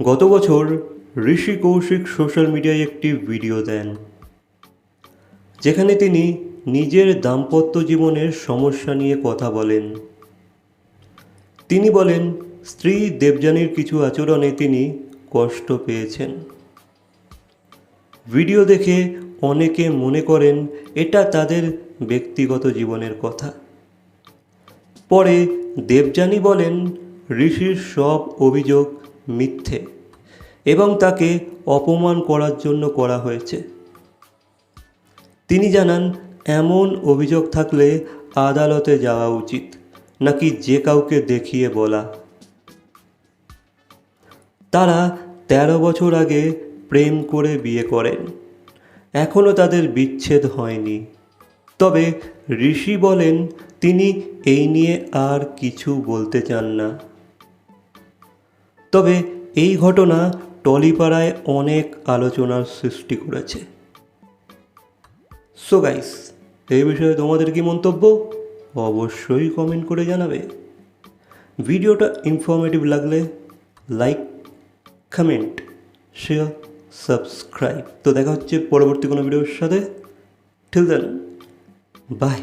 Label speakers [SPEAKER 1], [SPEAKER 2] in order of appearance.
[SPEAKER 1] গত বছর ঋষি কৌশিক সোশ্যাল মিডিয়ায় একটি ভিডিও দেন, যেখানে তিনি নিজের দাম্পত্য জীবনের সমস্যা নিয়ে কথা বলেন। তিনি বলেন, স্ত্রী দেবযানীর কিছু আচরণে তিনি কষ্ট পেয়েছেন। ভিডিও দেখে অনেকে মনে করেন, এটা তাদের ব্যক্তিগত জীবনের কথা। পরে দেবযানী বলেন, ঋষির সব অভিযোগ মিথ্যে এবং তাকে অপমান করার জন্য করা হয়েছে। তিনি জানান, এমন অভিযোগ থাকলে আদালতে যাওয়া উচিত, নাকি যে কাউকে দেখিয়ে বলা? তারা তেরো বছর আগে প্রেম করে বিয়ে করেন। এখনও তাদের বিচ্ছেদ হয়নি। তবে ঋষি বলেন, তিনি এই নিয়ে আর কিছু বলতে চান না। তবে এই ঘটনা টলিপাড়ায় অনেক আলোচনার সৃষ্টি করেছে। সো গাইস এই বিষয়ে তোমাদের কি মন্তব্য? অবশ্যই কমেন্ট করে জানাবে। ভিডিওটা ইনফরমেটিভ লাগলে লাইক কমেন্ট শেয়ার সাবস্ক্রাইব তো দেখা হচ্ছে পরবর্তী কোনো ভিডিওর সাথে। ঠিক দেন বাই